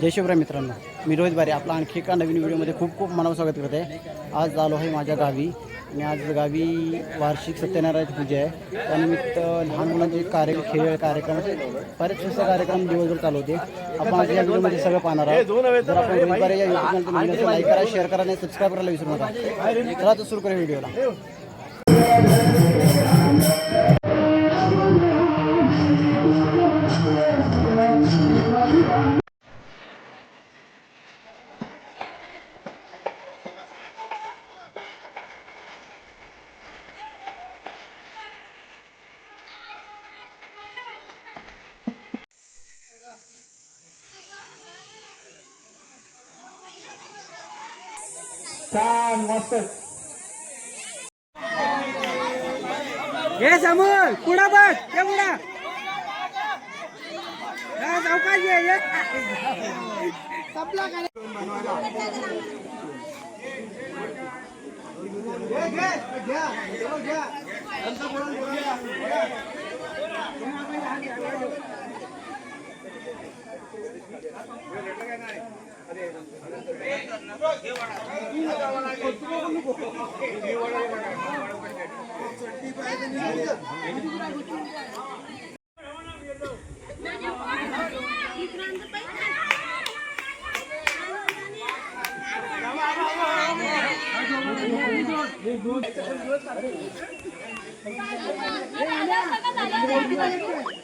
जय शिवराय मित्रांनो मी रोहित बारे आपला आणखी एका नवीन व्हिडिओमध्ये खूप खूप मनावर स्वागत करत. आहे आज आलो आहे माझ्या गावी आणि आज गावी वार्षिक सत्यनारायण पूजा आहे. त्यानिमित्त लहान मुलांचे कार्य खेळ कार्यक्रम बरेच असे कार्यक्रम दिवसभर चालू होते. आपण आज या व्हिडिओमध्ये सगळं पाहणार आहोत. जर आपण रोहित बारे या व्हिडिओ लाईक करा शेअर करा आणि सबस्क्राईब करायला विसरू नका. चला तर सुरू करा व्हिडिओला. छान मस्त. हे समोर पुढं बघ ते पुढं. हा, सावकाश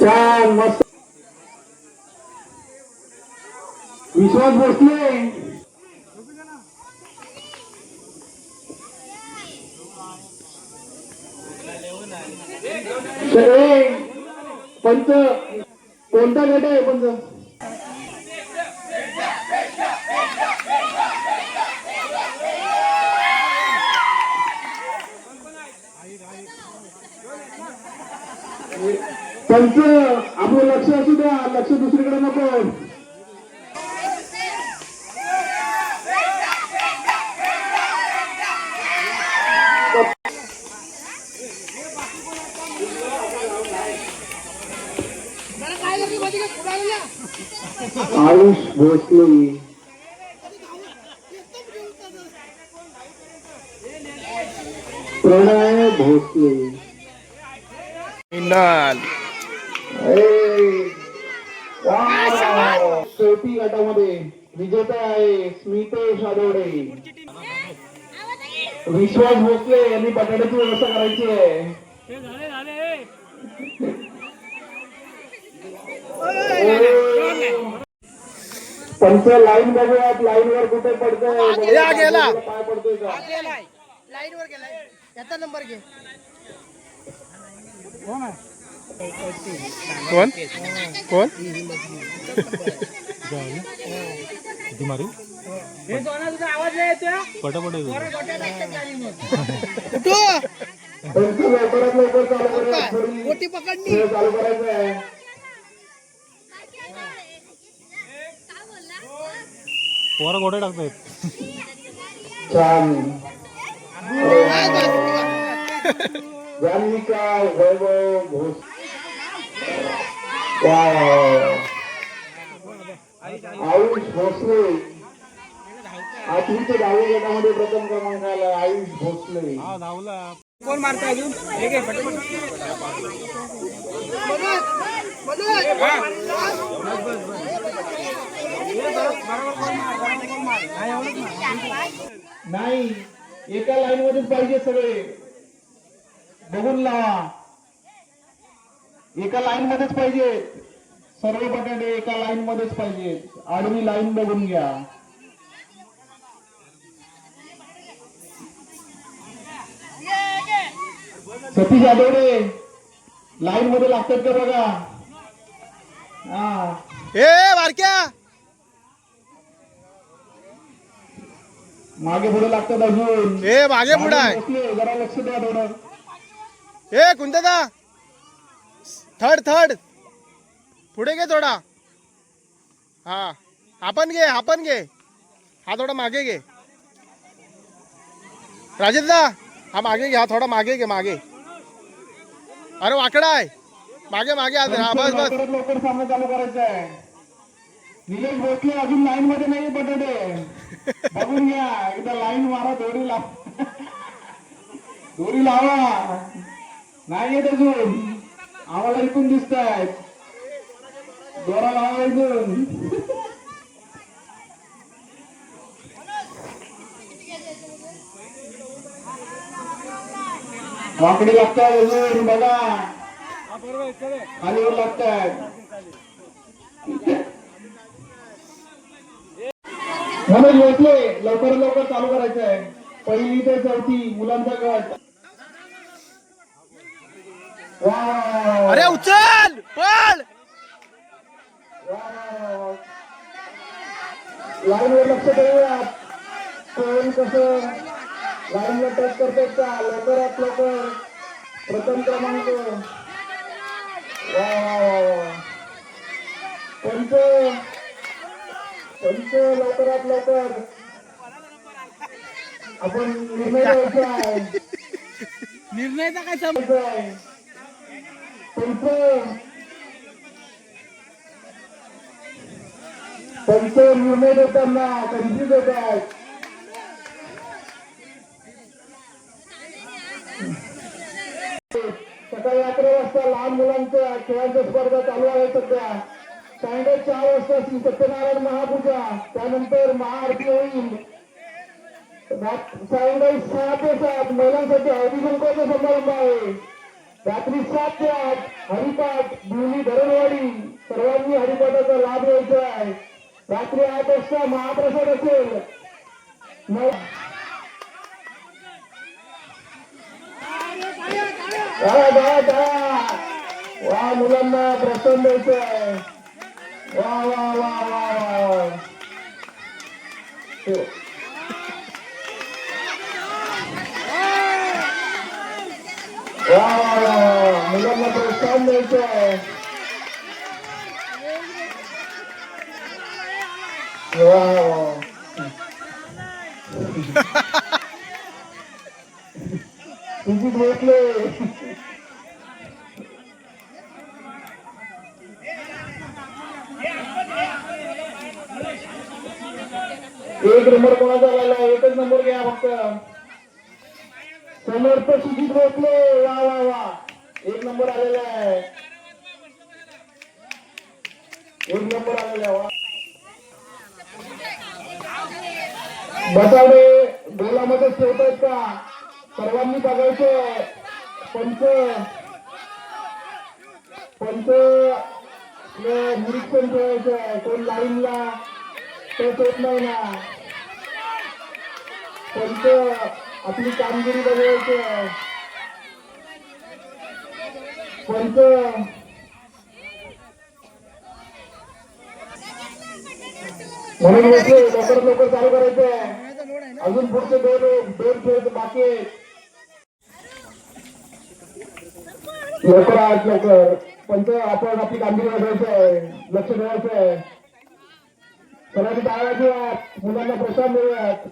छान मस्त विश्वास बसले सगळे पंच कोणता गट आहे पंच? पंच आपलं लक्ष असू द्या लक्ष दुसरीकडे नको. आयुष भोसले. प्रणय भोसले. शेवटी गटामध्ये विजेता आहे स्मितेश आदवडे विश्वास भोसले यांनी बटाट्याची व्यवस्था करायची आहे. पंच लाईन बघूयात लाईन वर कुठे पडतंय काय पडतोय का लाईन वर गेलाय. याचा नंबर घे. हे आवाज नाही येतो पटापट मोठी पकडणी खेळ चालू करायचा आहे पोरा गोटे टाकतायत वैभव. आयुष भोसले. आठवीच्या दहावी गटामध्ये प्रथम क्रमांकाला आयुष भोसले. हा धावला कोण मारतो अजून पटापट नाही एका लाईन मध्येच पाहिजे सगळे. बघून लावा. एका लाईन मध्येच पाहिजे. सर्व बटाटे एका लाईन मध्येच पाहिजेत आडवी लाईन बघून घ्या. सतीश आठवडे लाईन मध्ये लागतात का बघा? हा. ए बारक्या मागे पुढे लागतात अजून. ए मागे पुढे आहे. जरा लक्ष द्या थोडं. ए कुंददा थर्ड थर्ड. पुढे घे थोडा हा आपण घे आपण घे. हा थोडा मागे घे. राजेशदा हा मागे घे हा थोडा मागे घे मागे. अरे वाकडा आहे. मागे मागे आज हा बस बस. लवकर सामना चालू करायचा आहे. निलेश भोसले अजून लाईन मध्ये नाही बटाटे. बघून घ्या एकदा लाईन मारा दोरी लाव. दोरी लावा. नाही येत अजून. आम्हाला दिसत आहेत दोरा लावा वाकडी लागतात अजून बघा. खालीवर लागतात म्हणून भोसले लवकर लवकर चालू करायचं आहे पहिली ते चौथी मुलांचा गट. वा. अरे उचल पळ! लाईनवर लक्ष देऊया. कोण कसं? लाईनला टच करतात का? लवकरात लवकर. प्रथम क्रमांक. वा वा वा वा पंच. पंच लवकरात लवकर. आपण निर्णय आहे. निर्णयचा काय आहे. पंच पंच निर्णय देताना कन्फ्युज होत आहेत सकाळी अकरा वाजता लहान मुलांच्या खेळांच्या स्पर्धा चालू आहे सध्या सायंकाळी चार वाजता श्री सत्यनारायण महापूजा त्यानंतर महाआरती होईल सायंकाळी सहा ते सात महिलांसाठी हळदी कुंकवाचा समारंभ आहे रात्री सात ते आठ हरिपाठ दोन्ही धरणवाडी सर्वांनी हरिपाठाचा लाभ घ्यायचा आहे. रात्री आठ वाजता महाप्रसाद असेल. वा मुलांना प्रसन्न द्यायचं आहे. वा वा वा वा वा हो. वा. काम प्रोत्साहन द्यायचं आहे तुझी भेटले एक नंबर कोणाचा झाला एकच नंबर घ्या फक्त. समर्थ सुजित भोसले वा वा वा. एक नंबर आलेला आहे. एक नंबर आलेला आहे. वा बसाडे गोलामध्येच ठेवतायत का? सर्वांनी बघायचं पंच. पंच. निरीक्षण ठेवायचं आहे. कोण लाईनला? टच होत नाही ना. पंच. आपली कामगिरी बघायची आहे म्हणून बसले लवकर लवकर चालू करायचं आहे. अजून पुढचे दोन दोन खेळ बाकी लवकर आज लवकर. पंच आपण आपली कामगिरी बघायचं आहे. लक्ष ठेवायचं आहे. सर्वांनी टाळायची घेऊयात मुलांना प्रोत्साहन मिळूयात.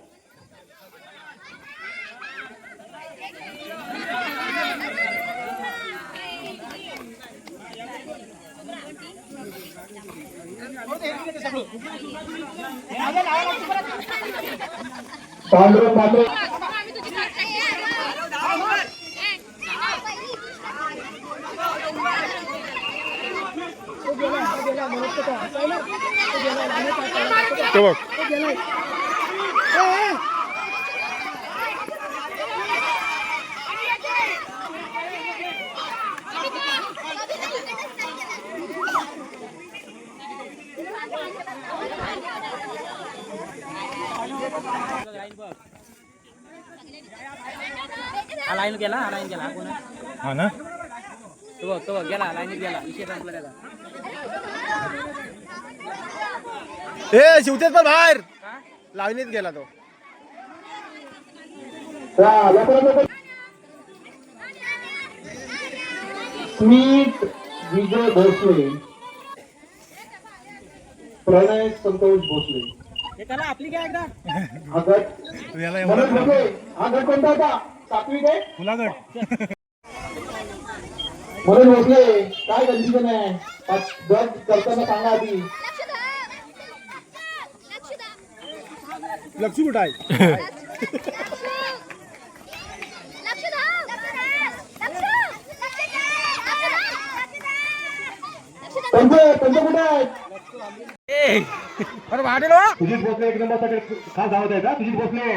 पांढरं पांढरं ते बघ हा लाईन गेला लाईन गेला कोण हा ना? तो बघ तो बघ गेला लाईनीत गेला. विषय संपला त्याचा. ए शिवतेच पण बाहेर. लावणीत गेला तो. स्मित विजय भोसले. प्रणय संतोष भोसले. हे त्याला आपली काय एकदा? हा गट याला मनोज भोसले हा गट कोणता होता? सातवी काय फुलागड मनोज भोसले काय कन्फ्युजन आहे? पाच- गट करताना सांगा आधी. लक्ष कुठं आहे? त्यांचे त्यांचे कुठे आहेत अरे वाढेल. सुजित भोसले एक नंबरसाठी खास धावत आहे का सुजित भोसले.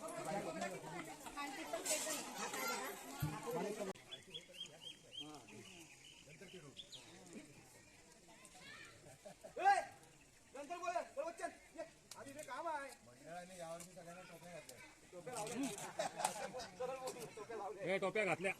हे टोप्या घातल्या.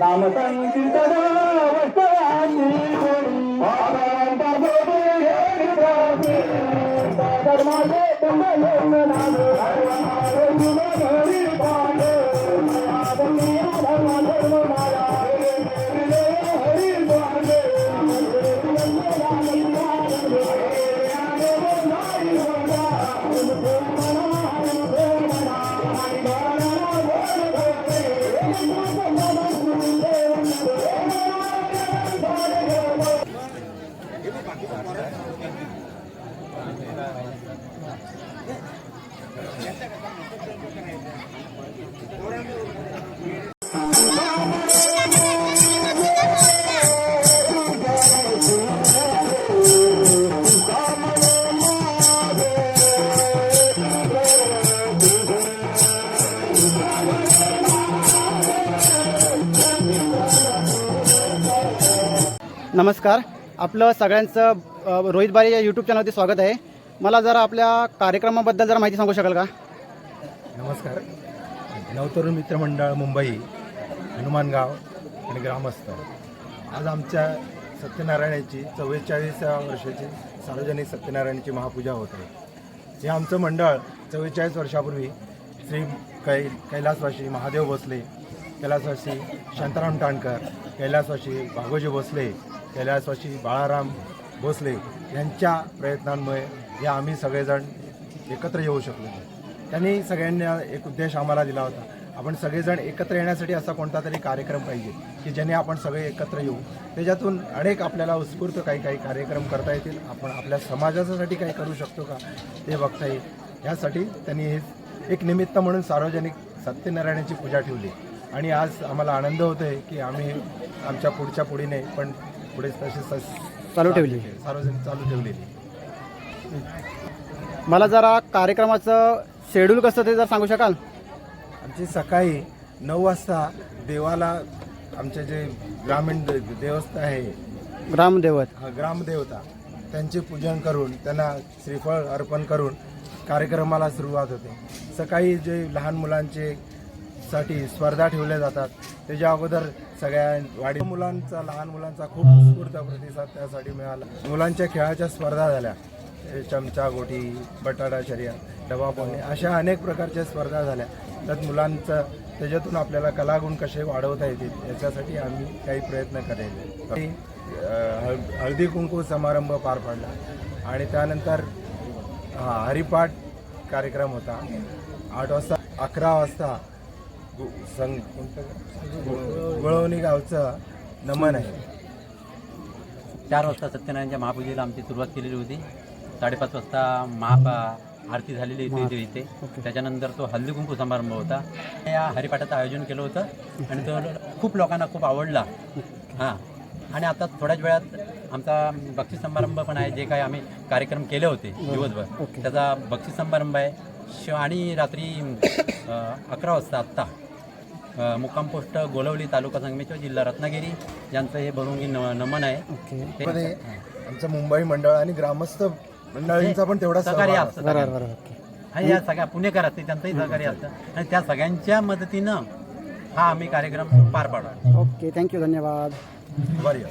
நாம சந்தித்ததோ தர்மா நாம नमस्कार. आपलं सगळ्यांचं रोहित बारी या यूट्यूब चॅनलवरती स्वागत आहे. मला जरा आपल्या कार्यक्रमाबद्दल जरा माहिती सांगू शकाल का? नमस्कार. नवतरुण मित्रमंडळ मुंबई हनुमानगाव आणि ग्रामस्थ. आज आमच्या सत्यनारायणाची चव्वेचाळीसाव्या वर्षाची सार्वजनिक सत्यनारायणाची महापूजा होत आहे. हे आमचं मंडळ चव्वेचाळीस वर्षापूर्वी श्री कै कैलासवासी महादेव भोसले कैलासवासी शांताराम टाणकर कैलासवासी भागोजी भोसले कैलासवासी बाळाराम भोसले यांच्या प्रयत्नांमुळे हे आम्ही सगळेजण एकत्र येऊ शकलो त्यांनी सगळ्यांना एक उद्देश आम्हाला दिला होता. आपण सगळेजण एकत्र येण्यासाठी असा कोणता तरी कार्यक्रम पाहिजे की ज्याने आपण सगळे एकत्र येऊ. त्याच्यातून अनेक आपल्याला उत्स्फूर्त काही काही कार्यक्रम करता येतील. आपण आपल्या समाजासाठी काही करू शकतो का ते बघता येईल. ह्यासाठी त्यांनी हे एक निमित्त म्हणून सार्वजनिक सत्यनारायणाची पूजा ठेवली. आणि आज आम्हाला आनंद होतोय की आम्ही आमच्या पुढच्या पुढीने पण पुढे तशी चालू ठेवली. सार्वजनिक चालू ठेवलेली. मला जरा कार्यक्रमाचं शेड्यूल कसं ते जर सांगू शकाल? आमची सकाळी नऊ वाजता देवाला आमचे जे ग्रामीण दे- देवस्थान आहे. ग्रामदेवत. हा ग्रामदेवता. त्यांचे पूजन करून त्यांना श्रीफळ अर्पण करून कार्यक्रमाला सुरुवात होते. सकाळी जे लहान मुलांचे साठी स्पर्धा ठेवल्या जातात त्याच्या अगोदर सगळ्या वाडी मुलांचा लहान मुलांचा खूप उत्स्फूर्त प्रतिसाद त्यासाठी मिळाला. मुलांच्या खेळाच्या स्पर्धा झाल्या. चमचा गोटी बटाटा शर्या डबा पोहणे अशा अनेक प्रकारच्या स्पर्धा झाल्या. त्यात मुलांचं त्याच्यातून आपल्याला कलागुण कसे वाढवता येतील याच्यासाठी आम्ही काही प्रयत्न करेल. आणि, हळदी कुंकू समारंभ पार पडला. आणि त्यानंतर हा हरिपाठ कार्यक्रम होता. आठ वाजता अकरा वाजता गुळवणी गावचं नमन आहे. चार वाजता सत्यनारायणच्या महापूजेला आमची सुरुवात केलेली होती. साडेपाच वाजता महा आरती झालेली होती इथे इथे. त्याच्यानंतर तो हल्दी कुंकू समारंभ होता. या हरिपाठाचं आयोजन केलं होतं आणि तो खूप लोकांना खूप आवडला. हां. आणि आता थोड्याच वेळात आमचा बक्षीस समारंभ पण आहे जे काही आम्ही कार्यक्रम केले होते दिवसभर. त्याचा बक्षीस समारंभ आहे. शिव आणि रात्री अकरा वाजता आत्ता मुक्काम पोस्ट गोलवली तालुका संगमेश्वर जिल्हा रत्नागिरी यांचं हे न- नमन आहे. ते- आमचं मुंबई मंडळ आणि ग्रामस्थ मंडळींचा पण तेवढा सहकार्य सहभाग असतं बरोबर सगळ्यांचं. बरोबर ओके. आणि या सगळ्या पुणेकर असते त्यांचंही सहकार्य असतं. आणि त्या सगळ्यांच्या मदतीनं हा आम्ही कार्यक्रम पार पाडतो ओके थँक्यू धन्यवाद. आहे.